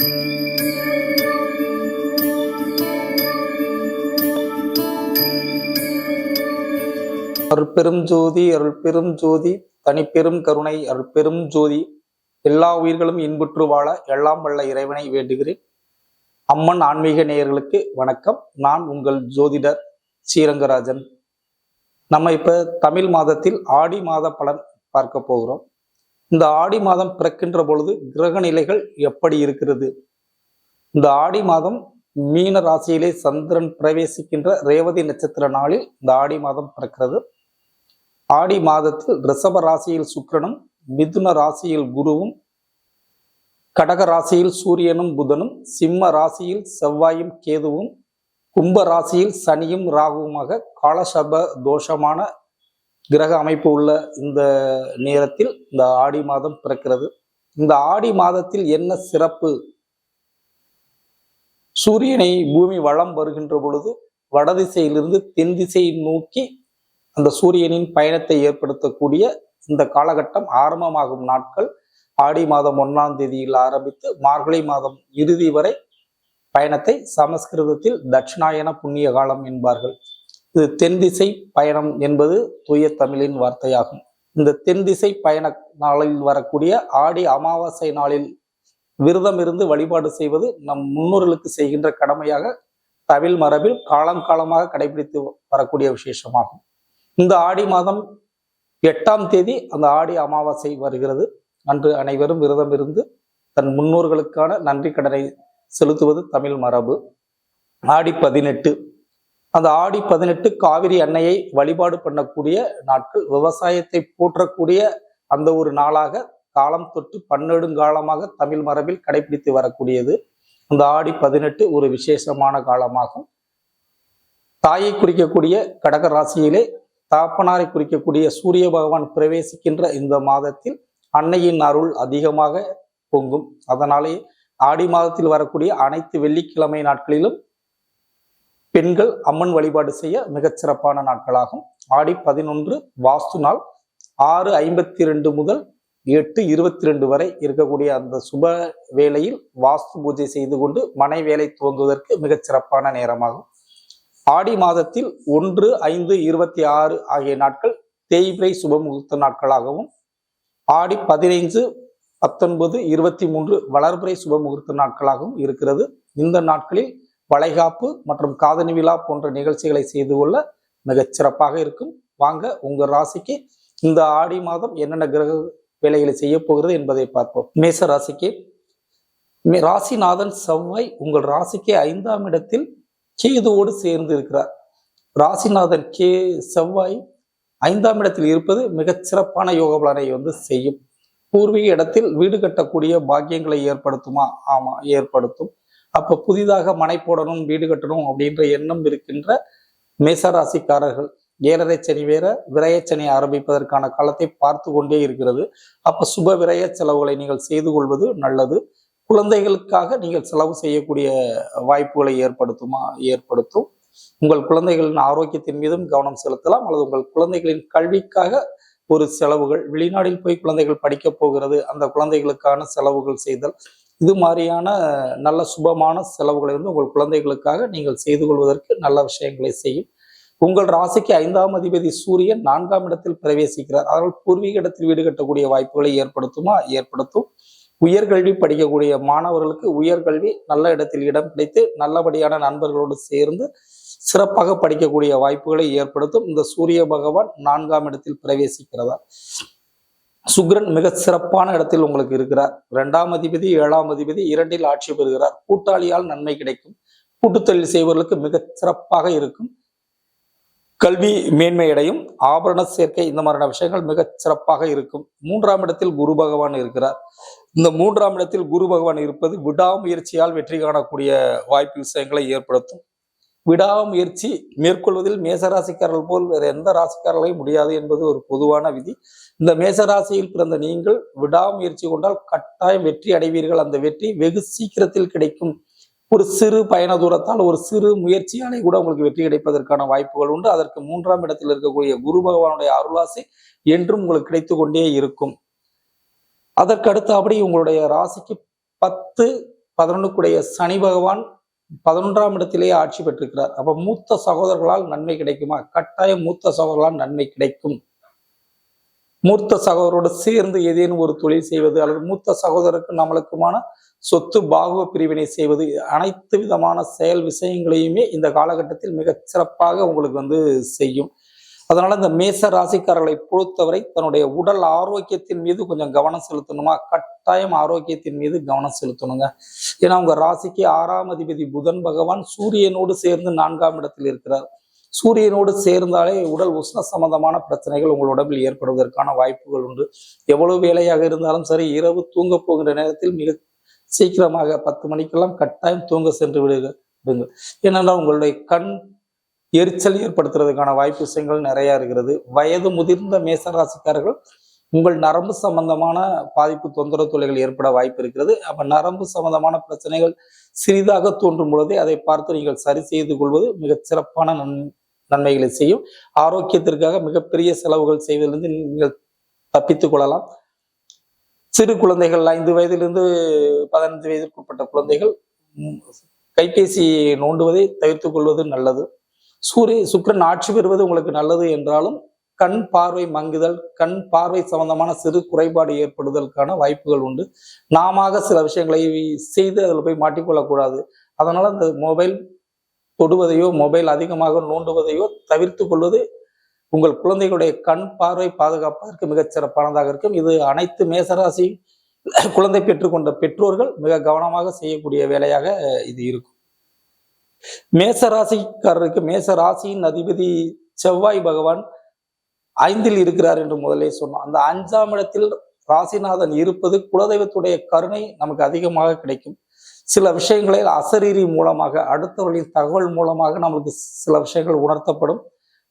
அருள்பெரும் ஜோதி அருள்பெரும் ஜோதி தனிப்பெரும் கருணை அருள்பெரும் ஜோதி. எல்லா உயிர்களும் இன்புற்று வாழ எல்லாம் வல்ல இறைவனை வேண்டுகிறேன். அம்மன் ஆன்மீக நேயர்களுக்கு வணக்கம். நான் உங்கள் ஜோதிடர் ஸ்ரீரங்கராஜன். நம்ம இப்ப தமிழ் மாதத்தில் ஆடி மாத பலன் பார்க்க போகிறோம். இந்த ஆடி மாதம் பிறக்கின்ற பொழுது கிரக நிலைகள் எப்படி இருக்கிறது? இந்த ஆடி மாதம் மீன ராசியிலே சந்திரன் பிரவேசிக்கின்ற ரேவதி நட்சத்திர நாளில் இந்த ஆடி மாதம் பிறக்கிறது. ஆடி மாதத்தில் ரிஷப ராசியில் சுக்கிரனும் மிதுன ராசியில் குருவும் கடக ராசியில் சூரியனும் புதனும் சிம்ம ராசியில் செவ்வாயும் கேதுவும் கும்ப ராசியில் சனியும் ராகுவுமாக காலசப தோஷமான கிரக அமைப்பு உள்ள இந்த நேரத்தில் இந்த ஆடி மாதம் பிறக்கிறது. இந்த ஆடி மாதத்தில் என்ன சிறப்பு? சூரியனை பூமி வளம் வருகின்ற பொழுது வடதிசையிலிருந்து தென் திசையை நோக்கி அந்த சூரியனின் பயணத்தை ஏற்படுத்தக்கூடிய இந்த காலகட்டம் ஆரம்பமாகும் நாட்கள். ஆடி மாதம் ஒன்றாம் தேதியில் ஆரம்பித்து மார்கழி மாதம் இறுதி வரை பயணத்தை சமஸ்கிருதத்தில் தட்சிணாயன புண்ணிய காலம் என்பார்கள். இது தென் திசை பயணம் என்பது தூய தமிழின் வார்த்தையாகும். இந்த தென் திசை பயண நாளில் வரக்கூடிய ஆடி அமாவாசை நாளில் விரதம் இருந்து வழிபாடு செய்வது நம் முன்னோர்களுக்கு செய்கின்ற கடமையாக தமிழ் மரபில் காலம் காலமாக கடைபிடித்து வரக்கூடிய விசேஷமாகும். இந்த ஆடி மாதம் எட்டாம் தேதி அந்த ஆடி அமாவாசை வருகிறது. அன்று அனைவரும் விரதம் இருந்து தன் முன்னோர்களுக்கான நன்றி கடனை செலுத்துவது தமிழ் மரபு. ஆடி பதினெட்டு அந்த ஆடி பதினெட்டு காவிரி அன்னையை வழிபாடு பண்ணக்கூடிய நாட்கள் விவசாயத்தை போற்றக்கூடிய அந்த ஒரு நாளாக காலம் தொட்டு பன்னெடுங்காலமாக தமிழ் மரபில் கடைபிடித்து வரக்கூடியது. அந்த ஆடி பதினெட்டு ஒரு விசேஷமான காலமாகும். தாயை குறிக்கக்கூடிய கடக ராசியிலே தாப்பனாரை குறிக்கக்கூடிய சூரிய பகவான் பிரவேசிக்கின்ற இந்த மாதத்தில் அன்னையின் அருள் அதிகமாக பொங்கும். அதனாலே ஆடி மாதத்தில் வரக்கூடிய அனைத்து வெள்ளிக்கிழமை நாட்களிலும் பெண்கள் அம்மன் வழிபாடு செய்ய மிகச்சிறப்பான நாட்களாகும். ஆடி பதினொன்று வாஸ்து நாள் ஆறு ஐம்பத்தி ரெண்டு முதல் எட்டு இருபத்தி ரெண்டு வரை இருக்கக்கூடிய அந்த சுப வேளையில் வாஸ்து பூஜை செய்து கொண்டு மனை வேலை துவங்குவதற்கு மிகச்சிறப்பான நேரமாகும். ஆடி மாதத்தில் ஒன்று ஐந்து இருபத்தி ஆறு ஆகிய நாட்கள் தேய்பிரை சுபமுகூர்த்த நாட்களாகவும் ஆடி பதினைந்து பத்தொன்பது இருபத்தி மூன்று வளர்பிறை சுபமுகூர்த்த நாட்களாகவும் இருக்கிறது. இந்த நாட்களில் வளைகாப்பு மற்றும் காதணி விழா போன்ற நிகழ்ச்சிகளை செய்து கொள்ள மிகச் சிறப்பாக இருக்கும். வாங்க உங்க ராசிக்கு இந்த ஆடி மாதம் என்னென்ன கிரக வேலைகளை செய்ய போகிறது என்பதை பார்ப்போம். மேச ராசிக்கு ராசிநாதன் செவ்வாய் உங்கள் ராசிக்கு ஐந்தாம் இடத்தில் கேதுவோடு சேர்ந்து இருக்கிறார். ராசிநாதன் கே செவ்வாய் ஐந்தாம் இடத்தில் இருப்பது மிகச் சிறப்பான யோக பலனை வந்து செய்யும். பூர்வீக இடத்தில் வீடு கட்டக்கூடிய பாக்கியங்களை ஏற்படுத்துமா? ஆமா ஏற்படுத்தும். அப்போ புதிதாக மனை போடணும் வீடு கட்டணும் அப்படின்ற எண்ணம் இருக்கின்ற மேசராசிக்காரர்கள். ஏழரை சனி வேற விரயச்சனி ஆரம்பிப்பதற்கான காலத்தை பார்த்து கொண்டே இருக்கிறது. அப்ப சுப விரய செலவுகளை நீங்கள் செய்து கொள்வது நல்லது. குழந்தைகளுக்காக நீங்கள் செலவு செய்யக்கூடிய வாய்ப்புகளை ஏற்படுத்துமா ஏற்படுத்தும். உங்கள் குழந்தைகளின் ஆரோக்கியத்தின் மீதும் கவனம் செலுத்தலாம். அல்லது உங்கள் குழந்தைகளின் கல்விக்காக ஒரு செலவுகள் வெளிநாட்டில் போய் குழந்தைகள் படிக்க போகிறது அந்த குழந்தைகளுக்கான செலவுகள் செய்தல் இது மாதிரியான நல்ல சுபமான செலவுகளை வந்து உங்கள் குழந்தைகளுக்காக நீங்கள் செய்து கொள்வதற்கு நல்ல விஷயங்களை செய்யும். உங்கள் ராசிக்கு ஐந்தாம் அதிபதி சூரியன் நான்காம் இடத்தில் பிரவேசிக்கிறார். அதனால் பூர்வீக இடத்தில் வீடு கட்டக்கூடிய வாய்ப்புகளை ஏற்படுத்துமா? ஏற்படுத்தும். உயர்கல்வி படிக்கக்கூடிய மாணவர்களுக்கு உயர்கல்வி நல்ல இடத்தில் இடம் கிடைத்து நல்லபடியான நண்பர்களோடு சேர்ந்து சிறப்பாக படிக்கக்கூடிய வாய்ப்புகளை ஏற்படுத்தும். இந்த சூரிய பகவான் நான்காம் இடத்தில் பிரவேசிக்கிறதா சுக்கிரன் மிக சிறப்பான இடத்தில் உங்களுக்கு இருக்கிறார். இரண்டாம் அதிபதி ஏழாம் அதிபதி இரண்டில் ஆட்சி பெறுகிறார். கூட்டாளியால் நன்மை கிடைக்கும். கூட்டுத்தொழில் செய்பவர்களுக்கு மிக சிறப்பாக இருக்கும். கல்வி மேன்மையடையும் ஆபரண சேர்க்கை இந்த மாதிரியான விஷயங்கள் மிக சிறப்பாக இருக்கும். மூன்றாம் இடத்தில் குரு பகவான் இருக்கிறார். இந்த மூன்றாம் இடத்தில் குரு பகவான் இருப்பது விடாமுயற்சியால் வெற்றி காணக்கூடிய வாய்ப்பு விஷயங்களை ஏற்படுத்தும். விடாமுயற்சி மேற்கொள்வதில் மேசராசிக்காரர்கள் போல் வேறு எந்த ராசிக்காரர்களையும் முடியாது என்பது ஒரு பொதுவான விதி. இந்த மேசராசியில் பிறந்த நீங்கள் விடாமுயற்சி கொண்டால் கட்டாயம் வெற்றி அடைவீர்கள். அந்த வெற்றி வெகு சீக்கிரத்தில் கிடைக்கும். ஒரு சிறு பயண தூரத்தால் ஒரு சிறு முயற்சியாலே கூட உங்களுக்கு வெற்றி கிடைப்பதற்கான வாய்ப்புகள் உண்டு. அதற்கு மூன்றாம் இடத்தில் இருக்கக்கூடிய குரு பகவானுடைய அருளாசி என்றும் உங்களுக்கு கிடைத்து கொண்டே இருக்கும். அதற்கு அடுத்தபடி உங்களுடைய ராசிக்கு பத்து பதினொன்றுக்குடைய சனி பகவான் பதினொன்றாம் இடத்திலேயே ஆட்சி பெற்றிருக்கிறார். அப்ப மூத்த சகோதரர்களால் நன்மை கிடைக்குமா? கட்டாயம் மூத்த சகோதரர்களால் நன்மை கிடைக்கும். மூத்த சகோதரோடு சேர்ந்து ஏதேனும் ஒரு தொழில் செய்வது அல்லது மூத்த சகோதரருக்கு நம்மளுக்குமான சொத்து பாகுவ பிரிவினை செய்வது அனைத்து விதமான செயல் விஷயங்களையுமே இந்த காலகட்டத்தில் மிக சிறப்பாக உங்களுக்கு வந்து செய்யும். அதனால இந்த மேச ராசிக்காரர்களை பொறுத்தவரை தன்னுடைய உடல் ஆரோக்கியத்தின் மீது கொஞ்சம் கவனம் செலுத்தணுமா? கட்டாயம் ஆரோக்கியத்தின் மீது கவனம் செலுத்தணுங்க. ஏன்னா உங்க ராசிக்கு ஆறாம் அதிபதி புதன் பகவான் சூரியனோடு சேர்ந்து நான்காம் இடத்தில் இருக்கிறார். சூரியனோடு சேர்ந்தாலே உடல் உஷ்ண சம்பந்தமான பிரச்சனைகள் உங்கள் உடம்பில் ஏற்படுவதற்கான வாய்ப்புகள் உண்டு. எவ்வளவு வேலையாக இருந்தாலும் சரி இரவு தூங்க போகின்ற நேரத்தில் மிக சீக்கிரமாக பத்து மணிக்கெல்லாம் கட்டாயம் தூங்க சென்று விடுங்க. ஏனென்றால் உங்களுடைய கண் எரிச்சல் ஏற்படுத்துறதுக்கான வாய்ப்பு விஷயங்கள் நிறையா இருக்கிறது. வயது முதிர்ந்த மேசராசிக்காரர்கள் உங்கள் நரம்பு சம்பந்தமான பாதிப்பு தொந்தரவு தொல்லைகள் ஏற்பட வாய்ப்பு இருக்கிறது. அப்போ நரம்பு சம்பந்தமான பிரச்சனைகள் சிறிதாக தோன்றும் பொழுதே அதை பார்த்து நீங்கள் சரி செய்து கொள்வது மிகச் சிறப்பான நன் நன்மைகளை செய்யும். ஆரோக்கியத்திற்காக மிகப்பெரிய செலவுகள் செய்வதிலிருந்து நீங்கள் தப்பித்துக் கொள்ளலாம். சிறு குழந்தைகள் ஐந்து வயதிலிருந்து பதினைந்து வயதிற்குட்பட்ட குழந்தைகள் கைபேசி நோண்டுவதை தவிர்த்துக் கொள்வது நல்லது. சூரிய சுக்கிரன் ஆட்சி பெறுவது உங்களுக்கு நல்லது என்றாலும் கண் பார்வை மங்குதல் கண் பார்வை சம்பந்தமான சிறு குறைபாடு ஏற்படுதலுக்கான வாய்ப்புகள் உண்டு. நாமாக சில விஷயங்களை செய்து அதில் போய் மாட்டிக்கொள்ளக்கூடாது. அதனால் அந்த மொபைல் தொடுவதையோ மொபைல் அதிகமாக நோண்டுவதையோ தவிர்த்து கொள்வது உங்கள் குழந்தைகளுடைய கண் பார்வை பாதுகாப்பதற்கு மிகச் சிறப்பானதாக இருக்கும். இது அனைத்து மேசராசி குழந்தை பெற்றுக்கொண்ட பெற்றோர்கள் மிக கவனமாக செய்யக்கூடிய வேலையாக இது இருக்கும். மேசராசிக்காரருக்கு மேச ராசியின் அதிபதி செவ்வாய் பகவான் ஐந்தில் இருக்கிறார் என்று முதலே சொன்னோம் அந்த அஞ்சாம் இடத்தில் ராசிநாதன் இருப்பது குலதெய்வத்துடைய கருணை நமக்கு அதிகமாக கிடைக்கும். சில விஷயங்களில் அசரீரி மூலமாக அடுத்தவர்களின் தகவல் மூலமாக நமக்கு சில விஷயங்கள் உணர்த்தப்படும்.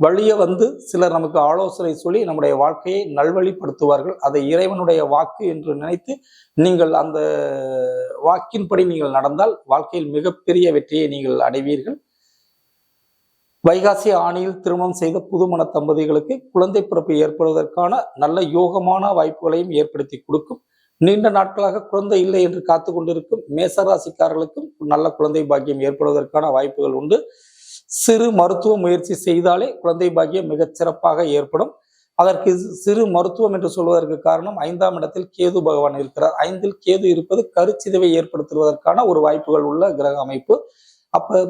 வழியே வந்து சிலர் நமக்கு ஆலோசனை சொல்லி நம்முடைய வாழ்க்கையை நல்வழிப்படுத்துவார்கள். அதை இறைவனுடைய வாக்கு என்று நினைத்து நீங்கள் அந்த வாக்கின்படி நீங்கள் நடந்தால் வாழ்க்கையில் மிகப்பெரிய வெற்றியை நீங்கள் அடைவீர்கள். வைகாசி ஆணியில் திருமணம் செய்த புதுமண தம்பதிகளுக்கு குழந்தை பிறப்பு ஏற்படுவதற்கான நல்ல யோகமான வாய்ப்புகளையும் ஏற்படுத்தி கொடுக்கும். நீண்ட நாட்களாக குழந்தை இல்லை என்று காத்து கொண்டிருக்கும் மேசராசிக்காரர்களுக்கும் நல்ல குழந்தை பாக்கியம் ஏற்படுவதற்கான வாய்ப்புகள் உண்டு. சிறு மருத்துவ முயற்சி செய்தாலே குழந்தை பாக்கியம் மிகச் சிறப்பாக ஏற்படும். அதற்கு சிறு மருத்துவம் என்று சொல்வதற்கு காரணம் ஐந்தாம் இடத்தில் கேது பகவான் இருக்கிறார். ஐந்தில் கேது இருப்பது கருச்சிதைவை ஏற்படுத்துவதற்கான ஒரு வாய்ப்புகள் உள்ள கிரக அமைப்பு. அப்ப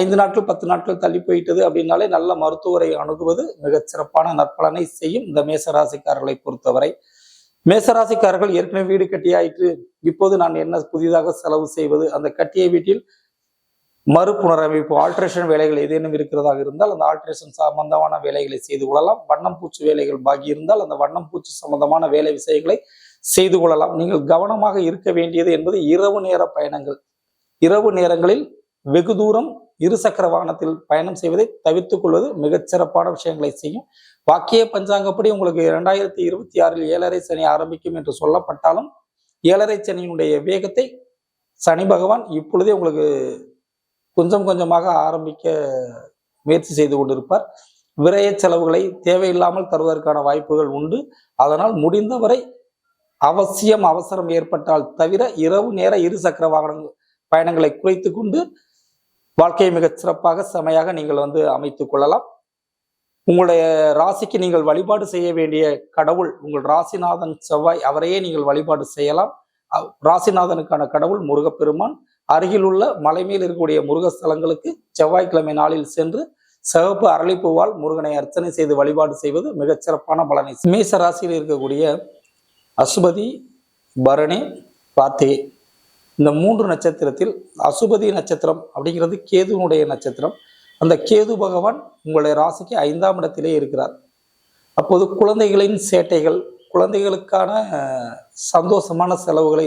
ஐந்து நாட்கள் பத்து நாட்கள் தள்ளி போயிட்டது அப்படின்னாலே நல்ல மருத்துவரை அணுகுவது மிகச் சிறப்பான நற்பலனை செய்யும் இந்த மேசராசிக்காரர்களை பொறுத்தவரை. மேசராசிக்காரர்கள் ஏற்கனவே வீடு கட்டியாயிற்று. இப்போது நான் என்ன புதிதாக செலவு செய்வது? அந்த கட்டிய வீட்டில் மறுபுனரமைப்பு ஆல்ட்ரேஷன் வேலைகள் ஏதேனும் இருக்கிறதாக இருந்தால் அந்த ஆல்ட்ரேஷன் சம்பந்தமான வேலைகளை செய்து கொள்ளலாம். வண்ணம் பூச்சி வேலைகள் பாக்கி இருந்தால் அந்த வண்ணம் பூச்சி சம்பந்தமான வேலை விஷயங்களை செய்து கொள்ளலாம். நீங்கள் கவனமாக இருக்க வேண்டியது என்பது இரவு நேர பயணங்கள். இரவு நேரங்களில் வெகு தூரம் இருசக்கர வாகனத்தில் பயணம் செய்வதை தவிர்த்துக் கொள்வது மிகச் சிறப்பான விஷயங்களை செய்யும். வாக்கிய பஞ்சாங்கப்படி உங்களுக்கு இரண்டாயிரத்தி இருபத்தி ஆறில் ஏழரை சனி ஆரம்பிக்கும் என்று சொல்லப்பட்டாலும் ஏழரை சனியினுடைய வேகத்தை சனி பகவான் இப்பொழுதே உங்களுக்கு கொஞ்சம் கொஞ்சமாக ஆரம்பிக்க முயற்சி செய்து கொண்டிருப்பார். விரய செலவுகளை தேவையில்லாமல் தருவதற்கான வாய்ப்புகள் உண்டு. அதனால் முடிந்தவரை அவசியம் அவசரம் ஏற்பட்டால் தவிர இரவு நேர இருசக்கர வாகன பயணங்களை குறைத்து கொண்டு வாழ்க்கையை மிகச் சிறப்பாக செமையாக நீங்கள் வந்து அமைத்துக் கொள்ளலாம். உங்களுடைய ராசிக்கு நீங்கள் வழிபாடு செய்ய வேண்டிய கடவுள் உங்கள் ராசிநாதன் செவ்வாய். அவரையே நீங்கள் வழிபாடு செய்யலாம். ராசிநாதனுக்கான கடவுள் முருகப்பெருமான். அருகில் உள்ள மலை மேல் இருக்கக்கூடிய முருக ஸ்தலங்களுக்கு செவ்வாய்க்கிழமை நாளில் சென்று சிவப்பு அரளிப்பூவால் முருகனை அர்ச்சனை செய்து வழிபாடு செய்வது மிகச் சிறப்பான பலனை மேச ராசியில் இருக்கக்கூடிய அசுபதி பரணி பாத்தே இந்த மூன்று நட்சத்திரத்தில் அசுபதி நட்சத்திரம் அப்படிங்கிறது கேதுனுடைய நட்சத்திரம். அந்த கேது பகவான் உங்களுடைய ராசிக்கு ஐந்தாம் இடத்திலே இருக்கிறார். அப்போது குழந்தைகளின் சேட்டைகள் குழந்தைகளுக்கான சந்தோஷமான செலவுகளை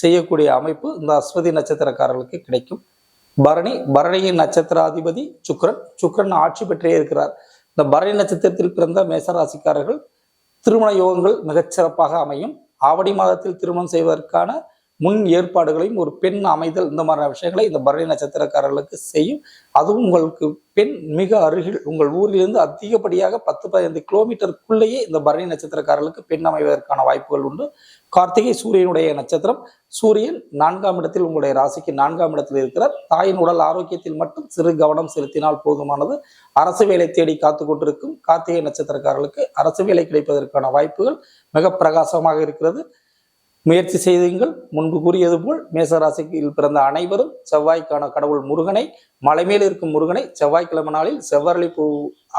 செய்யக்கூடிய அமைப்பு இந்த அஸ்வதி நட்சத்திரக்காரர்களுக்கு கிடைக்கும். பரணி பரணியின் நட்சத்திராதிபதி சுக்ரன் சுக்ரன் ஆட்சி பெற்றே இருக்கிறார். இந்த பரணி நட்சத்திரத்தில் பிறந்த மேசராசிக்காரர்கள் திருமண யோகங்கள் மிகச் சிறப்பாக அமையும். ஆவணி மாதத்தில் திருமணம் செய்வதற்கான முன் ஏற்பாடுகளையும் ஒரு பெண் அமைதல் இந்த மாதிரியான விஷயங்களை இந்த பரணி நட்சத்திரக்காரர்களுக்கு செய்யும். அதுவும் உங்களுக்கு பெண் மிக அருகில் உங்கள் ஊரிலிருந்து அதிகப்படியாக பத்து பதினைந்து கிலோமீட்டருக்குள்ளேயே இந்த பரணி நட்சத்திரக்காரர்களுக்கு பெண் அமைவதற்கான வாய்ப்புகள் உண்டு. கார்த்திகை சூரியனுடைய நட்சத்திரம். சூரியன் நான்காம் இடத்தில் உங்களுடைய ராசிக்கு நான்காம் இடத்தில் இருக்கிறார். தாயின் உடல் ஆரோக்கியத்தில் மட்டும் சிறு கவனம் செலுத்தினால் போதுமானது. அரசு வேலை தேடி காத்து கொண்டிருக்கும் கார்த்திகை நட்சத்திரக்காரர்களுக்கு அரசு வேலை கிடைப்பதற்கான வாய்ப்புகள் மிக பிரகாசமாக இருக்கிறது. முயற்சி செய்துங்கள். முன்பு கூறியது போல் மேசராசியில் பிறந்த அனைவரும் செவ்வாய்க்கான கடவுள் முருகனை மலைமேல் இருக்கும் முருகனை செவ்வாய்க்கிழமை நாளில் செவ்வரளி பூ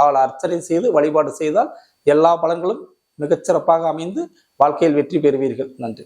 அவள் அர்ச்சனை செய்து வழிபாடு செய்தால் எல்லா பலன்களும் மிகச்சிறப்பாக அமைந்து வாழ்க்கையில் வெற்றி பெறுவீர்கள். நன்றி.